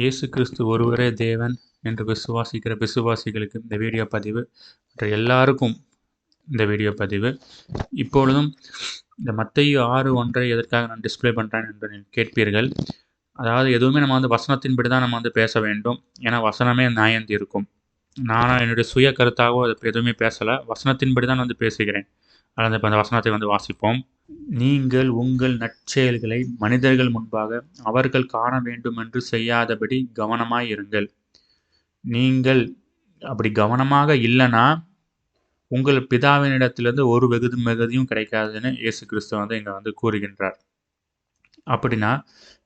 இயேசு கிறிஸ்து ஒருவரே தேவன் என்று விசுவாசிக்கிற விசுவாசிகளுக்கு இந்த வீடியோ பதிவு மற்ற எல்லாருக்கும் இந்த வீடியோ பதிவு. இப்பொழுதும் இந்த மத்தேயு ஆறு ஒன்றை எதற்காக நான் டிஸ்ப்ளே பண்ணுறேன் என்று நீங்கள் கேட்பீர்கள். அதாவது எதுவுமே நம்ம வந்து வசனத்தின்படி தான் நம்ம வந்து பேச வேண்டும். ஏன்னா வசனமே நாயந்தி இருக்கும். நானாக என்னுடைய சுய கருத்தாகவும் அதை எதுவுமே பேசலை. வசனத்தின்படி தான் வந்து பேசுகிறேன். அல்லது இப்போ அந்த வசனத்தை வந்து வாசிப்போம். நீங்கள் உங்கள் நற்செயல்களை மனிதர்கள் முன்பாக அவர்கள் காண வேண்டும் என்று செய்யாதபடி கவனமாய் இருங்கள். நீங்கள் அப்படி கவனமாக இல்லைன்னா உங்கள் பிதாவினிடத்திலிருந்து ஒரு வெகுது மிகுதியும் கிடைக்காதுன்னு இயேசு கிறிஸ்து வந்து இங்கே வந்து கூறுகின்றார். அப்படின்னா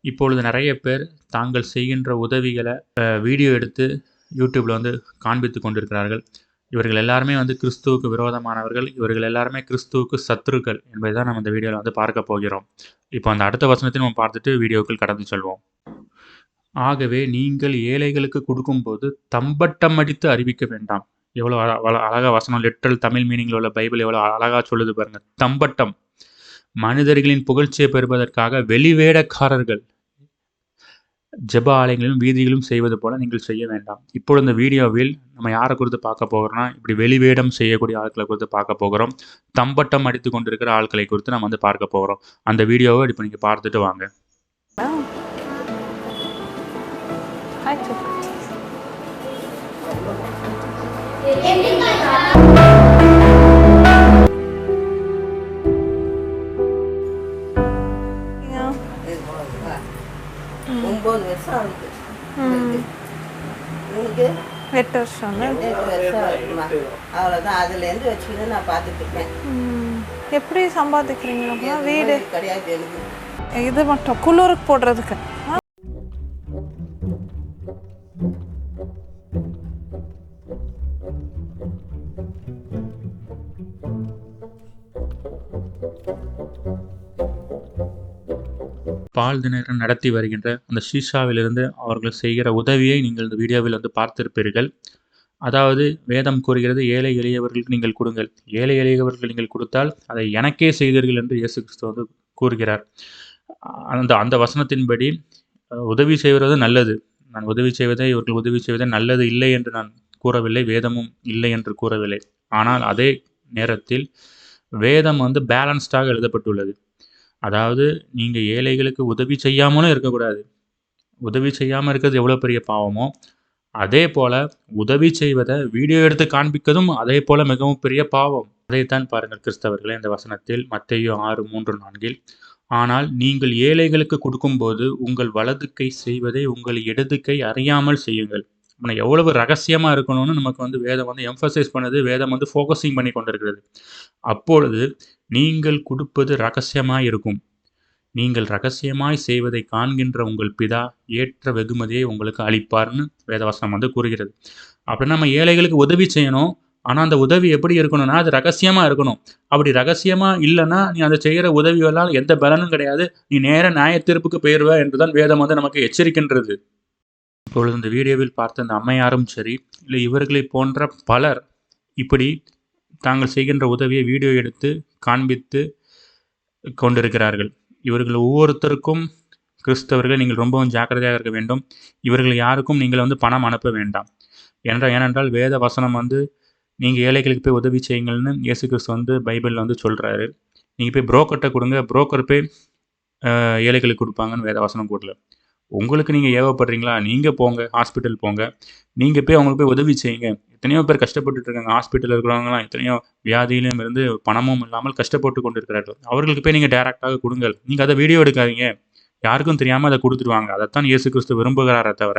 இப்பொழுது நிறைய பேர் தாங்கள் செய்கின்ற உதவிகளை அஹ், வீடியோ எடுத்து யூடியூப்பில் வந்து காண்பித்து கொண்டிருக்கிறார்கள். இவர்கள் எல்லாருமே வந்து கிறிஸ்துவுக்கு விரோதமானவர்கள். இவர்கள் எல்லாருமே கிறிஸ்துவுக்கு சத்துருக்கள் என்பதை தான் நம்ம இந்த வீடியோவில் வந்து பார்க்க போகிறோம். இப்போ அந்த அடுத்த வசனத்தை நம்ம பார்த்துட்டு வீடியோக்கள் கடந்து செல்வோம். ஆகவே நீங்கள் ஏழைகளுக்கு கொடுக்கும்போது தம்பட்டம் அடித்து அறிவிக்க வேண்டாம். எவ்வளோ அழ- அழகா வசனம் லிட்டரல் தமிழ் மீனிங்கில் உள்ள பைபிள் எவ்வளோ அழகாக சொல்லுது பாருங்க. தம்பட்டம். மனிதர்களின் புகழ்ச்சியை பெறுவதற்காக வெளிவேடக்காரர்கள் ஜெப ஆலயங்களிலும் வீதிகளும் செய்வது போல நீங்கள் செய்ய வேண்டாம். இப்போது இந்த வீடியோவில் நம்ம யாரை குறித்து பார்க்க போகிறோம்னா இப்படி வெளிவேடம் செய்யக்கூடிய ஆட்களை குறித்து பார்க்க போகிறோம். தம்பட்டம் அடித்து கொண்டிருக்கிற ஆட்களை குறித்து நம்ம வந்து பார்க்க போகிறோம். அந்த வீடியோவை இப்போ நீங்கள் பார்த்துட்டு வாங்க. Thank you. உங்களுக்கு? எட்டு வருஷம் எட்டு வருஷம் அவ்வளோதான் அதுலேருந்து வச்சுக்கிட்டு நான் பார்த்துட்டு இருக்கேன். எப்படி சம்பாதிக்கிறீங்களா? வீடு? கிடையாது எனக்கு. இது மட்டும். குளிருக்கு போடுறதுக்கு. ஆ? பால் தினகரன் நடத்தி வருகின்ற அந்த ஷீஷாவிலிருந்து அவர்கள் செய்கிற உதவியை நீங்கள் இந்த வீடியோவில் வந்து பார்த்திருப்பீர்கள். அதாவது வேதம் கூறுகிறது ஏழை எளியவர்களுக்கு நீங்கள் கொடுங்கள். ஏழை எளியவர்கள் நீங்கள் கொடுத்தால் அதை எனக்கே செய்தீர்கள் என்று இயேசு கிறிஸ்து வந்து கூறுகிறார். அந்த அந்த வசனத்தின்படி உதவி செய்வது நல்லது. நான் உதவி செய்வதை இவர்கள் உதவி செய்வதே நல்லது இல்லை என்று நான் கூறவில்லை வேதமும் இல்லை என்று கூறவில்லை. ஆனால் அதே நேரத்தில் வேதம் வந்து பேலன்ஸ்டாக எழுதப்பட்டுள்ளது. அதாவது நீங்கள் ஏழைகளுக்கு உதவி செய்யாமலும் இருக்கக்கூடாது. உதவி செய்யாமல் இருக்கிறது எவ்வளோ பெரிய பாவமோ அதே போல் உதவி செய்வதை வீடியோ எடுத்து காண்பிப்பதும் அதே போல் மிகவும் பெரிய பாவம். அதைத்தான் பாருங்கள் கிறிஸ்தவர்களே இந்த வசனத்தில் மத்தையோ ஆறு மூன்று நான்கில் ஆனால் நீங்கள் ஏழைகளுக்கு கொடுக்கும்போது உங்கள் வலது கை செய்வதை உங்கள் இடது கை அறியாமல் செய்யுங்கள். நம்ம எவ்வளவு ரகசியமாக இருக்கணும்னு நமக்கு வந்து வேதம் வந்து எம்ஃபசைஸ் பண்ணுது வேதம் வந்து ஃபோக்கஸிங் பண்ணி கொண்டிருக்கிறது. அப்பொழுது நீங்கள் கொடுப்பது ரகசியமாக இருக்கும். நீங்கள் ரகசியமாய் செய்வதை காண்கின்ற உங்கள் பிதா ஏற்ற வெகுமதியை உங்களுக்கு அளிப்பார்னு வேதவாசனம் வந்து கூறுகிறது. அப்படின்னா நம்ம ஏழைகளுக்கு உதவி செய்யணும். ஆனால் அந்த உதவி எப்படி இருக்கணும்னா அது ரகசியமாக இருக்கணும். அப்படி ரகசியமாக இல்லைன்னா நீ அதை செய்கிற உதவியெல்லாம் எந்த பலனும் கிடையாது. நீ நேர நியாயத்தீர்ப்புக்கு போயிடுவ என்றுதான் வேதம் வந்து நமக்கு எச்சரிக்கின்றது. இப்பொழுது இந்த வீடியோவில் பார்த்த இந்த அம்மையாரும் சரி இல்லை இவர்களை போன்ற பலர் இப்படி தாங்கள் செய்கின்ற உதவியை வீடியோ எடுத்து காண்பித்து கொண்டிருக்கிறார்கள். இவர்கள் ஒவ்வொருத்தருக்கும் கிறிஸ்தவர்கள் நீங்கள் ரொம்பவும் ஜாக்கிரதையாக இருக்க வேண்டும். இவர்கள் யாருக்கும் நீங்கள் வந்து பணம் அனுப்ப வேண்டாம். என்றால் ஏனென்றால் வேத வசனம் வந்து நீங்கள் ஏழைகளுக்கு போய் உதவி செய்யுங்கள்னு இயேசு கிறிஸ்து வந்து பைபிளில் வந்து சொல்கிறாரு நீங்கள் போய் புரோக்கர்கிட்ட கொடுங்க. புரோக்கர் போய் ஏழைகளுக்கு கொடுப்பாங்கன்னு வேத வசனம் கூடல உங்களுக்கு நீங்கள் ஏவப்படுறீங்களா? நீங்கள் போங்க ஹாஸ்பிட்டல் போங்க. நீங்கள் போய் அவங்களுக்கு போய் உதவி செய்யுங்க. எத்தனையோ பேர் கஷ்டப்பட்டுட்டு இருக்காங்க. ஹாஸ்பிட்டலில் இருக்கிறவங்களாம் எத்தனையோ வியாதியிலும் இருந்து பணமும் இல்லாமல் கஷ்டப்பட்டு கொண்டு இருக்கிறார்கள் அவர்களுக்கு போய் நீங்கள் டேரெக்டாக கொடுங்கள். நீங்கள் அதை வீடியோ எடுக்காதீங்க. யாருக்கும் தெரியாமல் அதை கொடுத்துருவாங்க. அதைத்தான் இயேசு கிறிஸ்து விரும்புகிறாரே தவிர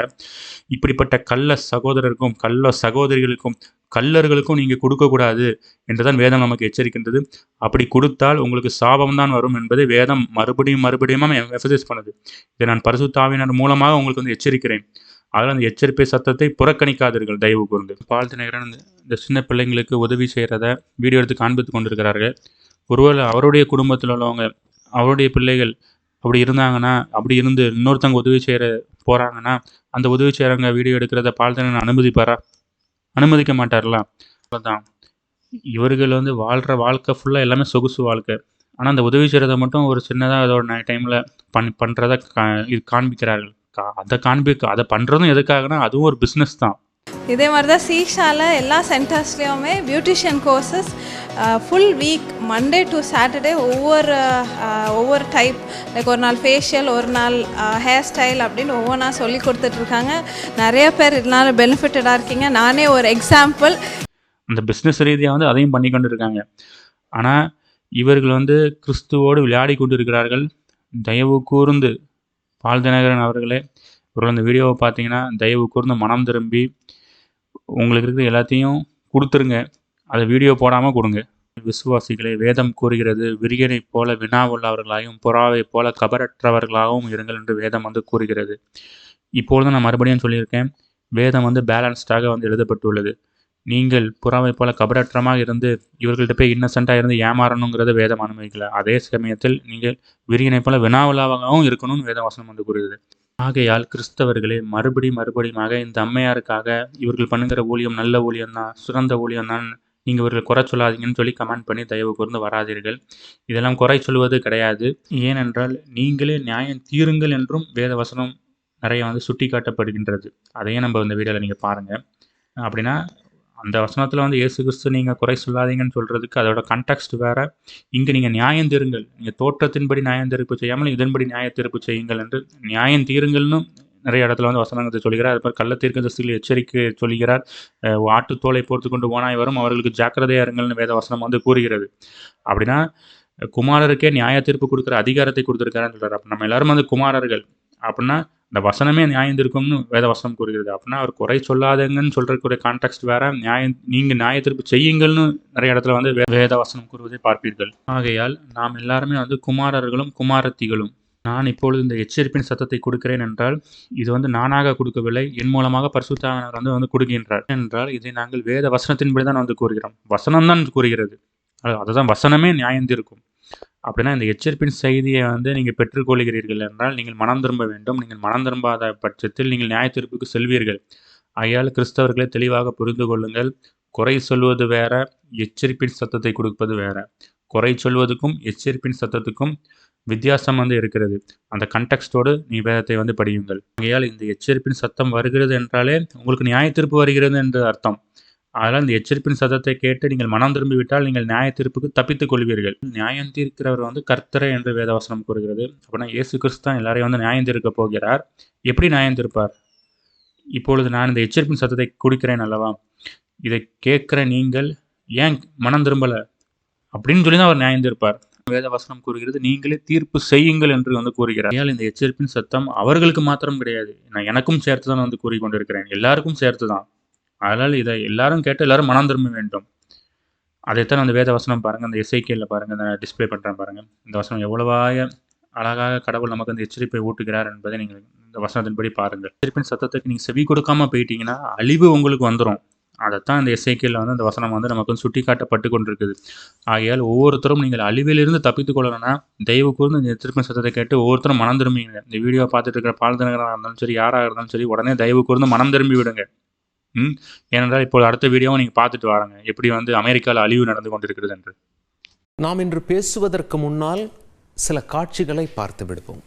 இப்படிப்பட்ட கள்ள சகோதரருக்கும் கள்ள சகோதரிகளுக்கும் கள்ளர்களுக்கும் நீங்கள் கொடுக்கக்கூடாது என்றுதான் வேதம் நமக்கு எச்சரிக்கின்றது. அப்படி கொடுத்தால் உங்களுக்கு சாபம் தான் வரும் என்பதை வேதம் மறுபடியும் மறுபடியும் எஃபசைஸ் பண்ணுது. இதை நான் பரிசுத்தாவினர் மூலமாக உங்களுக்கு வந்து எச்சரிக்கிறேன். அதில் அந்த எச்சரிப்பை சத்தத்தை புறக்கணிக்காதீர்கள். தயவு கூர்ந்து. பால் தினகரன் இந்த சின்ன பிள்ளைங்களுக்கு உதவி செய்கிறத வீடியோ எடுத்து காண்பித்து கொண்டிருக்கிறார்கள். ஒருவேளை அவருடைய குடும்பத்தில் உள்ளவங்க அவருடைய பிள்ளைகள் அப்படி இருந்தாங்கன்னா அப்படி இருந்து இன்னொருத்தவங்க உதவி செய்கிற போகிறாங்கன்னா அந்த உதவி செய்கிறவங்க வீடியோ எடுக்கிறத பால் அனுமதிப்பாரா? அனுமதிக்க மாட்டார்ல. அவ்வளோதான் இவர்கள் வந்து வாழ்கிற வாழ்க்கை ஃபுல்லாக எல்லாமே சொகுசு வாழ்க்கை. ஆனால் அந்த உதவி செய்கிறத மட்டும் ஒரு சின்னதாக ஏதோ ஒரு டைமில் பண் பண்ணுறத கா இது காண்பிக்கிறார்கள். கா- அதை காண்பிக்க அதை பண்ணுறதும் எதுக்காகனா அதுவும் ஒரு பிஸ்னஸ் தான். இதே மாதிரி தான் சீஷால எல்லா சென்டர்ஸ்லேயுமே beautician courses full week Monday to Saturday ஒவ்வொரு ஒவ்வொரு டைப் லைக் ஒரு நாள் ஃபேஷியல் ஒரு நாள் ஹேர் ஸ்டைல் அப்படின்னு ஒவ்வொன்றா சொல்லி கொடுத்துட்ருக்காங்க. நிறைய பேர் இதனால் பெனிஃபிட்டடாக இருக்கீங்க. நானே ஒரு எக்ஸாம்பிள் அந்த பிஸ்னஸ் ரீதியாக வந்து அதையும் பண்ணி கொண்டு இருக்காங்க ஆனால் இவர்கள் வந்து கிறிஸ்துவோடு விளையாடி கொண்டு இருக்கிறார்கள் தயவு கூர்ந்து பால்தினகரன் அவர்களே இவர்கள் அந்த வீடியோவை பார்த்தீங்கன்னா தயவு கூர்ந்து மனம் திரும்பி உங்களுக்கு இருக்கிற எல்லாத்தையும் கொடுத்துருங்க. அதை வீடியோ போடாமல் கொடுங்க. விசுவாசிகளை வேதம் கூறுகிறது விரியனைப் போல வினாவுள்ளவர்களாகவும் புறாவை போல கபரற்றவர்களாகவும் இருங்கள் என்று வேதம் வந்து கூறுகிறது. இப்பொழுது நான் மறுபடியும் சொல்லியிருக்கேன் வேதம் வந்து பேலன்ஸ்டாக வந்து எழுதப்பட்டுள்ளது. நீங்கள் புறாவை போல கபரற்றமாக இருந்து இவர்கள்ட்ட போய் இன்னசென்ட்டாக இருந்து ஏமாறணுங்கிறத வேதம் அனுமதிக்கல. அதே சமயத்தில் நீங்கள் விரியனை போல வினாவுலாவாகவும் இருக்கணும்னு வேதவசனம் வந்து கூறுகிறது. ஆகையால் கிறிஸ்தவர்களே மறுபடி மறுபடியுமாக இந்த அம்மையாருக்காக இவர்கள் பண்ணுகிற ஊழியம் நல்ல ஊழியம் தான் சிறந்த ஊழியம் தான் நீங்கள் இவர்கள் குறை சொல்லாதீங்கன்னு சொல்லி கமெண்ட் பண்ணி தயவு கூர்ந்து வராதீர்கள். இதெல்லாம் குறை சொல்வது கிடையாது. ஏனென்றால் நீங்களே நியாயம் தீருங்கள் என்றும் வேத வசனம் நிறைய வந்து சுட்டி காட்டப்படுகின்றது அதையும் நம்ம இந்த வீடியோவில் நீங்கள் பாருங்கள் அப்படின்னா அந்த வசனத்தில் வந்து இயேசு கிறிஸ்து நீங்கள் குறை சொல்லாதீங்கன்னு சொல்கிறதுக்கு அதோட கண்டெக்ஸ்ட் வேறு. இங்கே நீங்கள் நியாயம் தீருங்கள். நீங்கள் தோற்றத்தின்படி நியாயம் தீர்ப்பு செய்யாமல் இதன்படி நியாய தீர்ப்பு செய்யுங்கள் என்று நியாயம் தீருங்கள்னு நிறைய இடத்துல வந்து வசனத்தை சொல்கிறார். அது மாதிரி கள்ள தீர்க்கதரிசிகள் எச்சரிக்கை சொல்கிறார். அஹ் ஆட்டு தோலை போர்த்து கொண்டு ஓனாய் வரும். அவர்களுக்கு ஜாக்கிரதையா இருங்கள்னு வேத வசனம் வந்து கூறுகிறது. அப்படின்னா குமாரருக்கே நியாய தீர்ப்பு கொடுக்குற அதிகாரத்தை கொடுத்துருக்காருன்னு சொல்கிறார் அப்போ நம்ம எல்லாரும் வந்து குமாரர்கள். அப்படின்னா இந்த வசனமே நியாயந்திருக்கும்னு வேத வசனம் கூறுகிறது. அப்படின்னா அவர் குறை சொல்லாதங்கன்னு சொல்றதுக்குரிய கான்டெக்ட் வேற. நியாயம் நீங்க நியாய தீர்ப்பு செய்யுங்கள்னு நிறைய இடத்துல வந்து வேத வசனம் கூறுவதை பார்ப்பீர்கள். ஆகையால் நாம் எல்லாருமே வந்து குமாரர்களும் குமாரத்திகளும். நான் இப்பொழுது இந்த எச்சரிப்பின் சத்தத்தை கொடுக்கிறேன் என்றால் இது வந்து நானாக கொடுக்கவில்லை என் மூலமாக பரிசுத்தாவினர் வந்து வந்து கொடுக்கின்றார். என்றால் இதை நாங்கள் வேத வசனத்தின்படி தான் வந்து கூறுகிறோம். வசனம் தான் கூறுகிறது. அதுதான் வசனமே நியாயந்திருக்கும். அப்படின்னா இந்த எச்சரிப்பின் செய்தியை வந்து நீங்கள் பெற்றுக்கொள்கிறீர்கள் என்றால் நீங்கள் மனம் திரும்ப வேண்டும். நீங்கள் மனம் திரும்பாத பட்சத்தில் நீங்கள் நியாய செல்வீர்கள். ஆகையால் கிறிஸ்தவர்களை தெளிவாக புரிந்து கொள்ளுங்கள். குறை சொல்வது வேற எச்சரிப்பின் சத்தத்தை கொடுப்பது வேற. குறை சொல்வதுக்கும் எச்சரிப்பின் சத்தத்துக்கும் வித்தியாசம் வந்து இருக்கிறது. அந்த கண்டெக்ஸ்டோடு நீ வேதத்தை வந்து படியுங்கள். ஆகையால் இந்த எச்சரிப்பின் சத்தம் வருகிறது என்றாலே உங்களுக்கு நியாய வருகிறது என்று அர்த்தம். அதனால் இந்த எச்சரிப்பின் சத்தத்தை கேட்டு நீங்கள் மனம் திரும்பி விட்டால் நீங்கள் நியாய தீர்ப்புக்கு தப்பித்துக் கொள்வீர்கள். நியாயம் தீர்க்கிறவர் வந்து கர்த்தரை என்று வேதவசனம் கூறுகிறது. அப்படின்னா இயேசு கிறிஸ்து தான் எல்லாரையும் வந்து நியாயம் தீர்க்க போகிறார். எப்படி நியாயம் தீர்ப்பார்? இப்பொழுது நான் இந்த எச்சரிப்பின் சத்தத்தை குடிக்கிறேன் அல்லவா? இதை கேட்குற நீங்கள் ஏன் மனம் திரும்பலை? அப்படின்னு சொல்லி தான் அவர் நியாயம் தீர்ப்பார். வேதவசனம் கூறுகிறது நீங்களே தீர்ப்பு செய்யுங்கள் என்று வந்து கூறுகிறார். ஆனால் இந்த எச்சரிப்பின் சத்தம் அவர்களுக்கு மாத்திரம் கிடையாது. நான் எனக்கும் சேர்த்து தான் வந்து கூறிக்கொண்டிருக்கிறேன். எல்லாருக்கும் சேர்த்து தான் அதனால் இதை எல்லாரும் கேட்டு எல்லாரும் மனம் திரும்ப வேண்டும். அதைத்தான் அந்த வேத வசனம் பாருங்கள் அந்த எஸ்ஐகேல பாருங்கள் அந்த டிஸ்ப்ளே பண்ணுறேன் பாருங்கள் இந்த வசனம் எவ்வளவாக அழகாக கடவுள் நமக்கு அந்த எச்சரிப்பை ஊட்டுகிறார் என்பதை நீங்கள் இந்த வசனத்தின்படி பாருங்கள். எச்சரிப்பின் சத்தத்துக்கு நீங்கள் செவி கொடுக்காம போயிட்டீங்கன்னா அழிவு உங்களுக்கு வந்துடும் அதைத்தான் இந்த எஸ்ஐகேல வந்து அந்த வசனம் வந்து நமக்கு வந்து சுட்டி காட்டப்பட்டு கொண்டிருக்குது. ஆகையால் ஒவ்வொருத்தரும் நீங்கள் அழிவிலிருந்து தப்பித்துக் கொள்ளணும்னா தயவு கூர்ந்து இந்த எச்சரிப்பின் சத்தத்தை கேட்டு ஒவ்வொருத்தரும் மனம் திரும்பிங்க. இந்த வீடியோ பார்த்துட்டு இருக்கிற பால்தனகராக இருந்தாலும் சரி யாராக இருந்தாலும் சரி உடனே தயவு கூர்ந்து மனம் திரும்பி விடுங்க. ம்? ஏனென்றால் இப்போது அடுத்த வீடியோவை நீங்கள் பார்த்துட்டு வாருங்க. எப்படி வந்து அமெரிக்காவில் அழிவு நடந்து கொண்டிருக்கிறது என்று. நாம் இன்று பேசுவதற்கு முன்னால் சில காட்சிகளை பார்த்து விடுவோம்.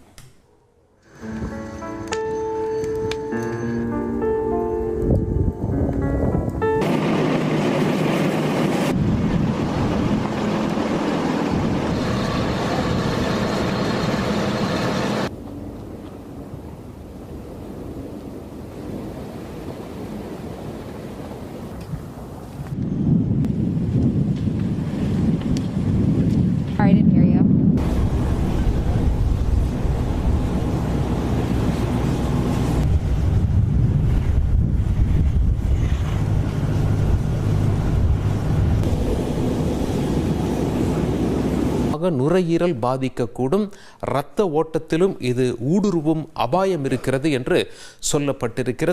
ஆக நுரையீரல் பாதிக்கக்கூடும். இரத்த ஓட்டத்திலும் இது ஊடுருவும் அபாயம் இருக்கிறது என்று சொல்லப்பட்டிருக்கிறது.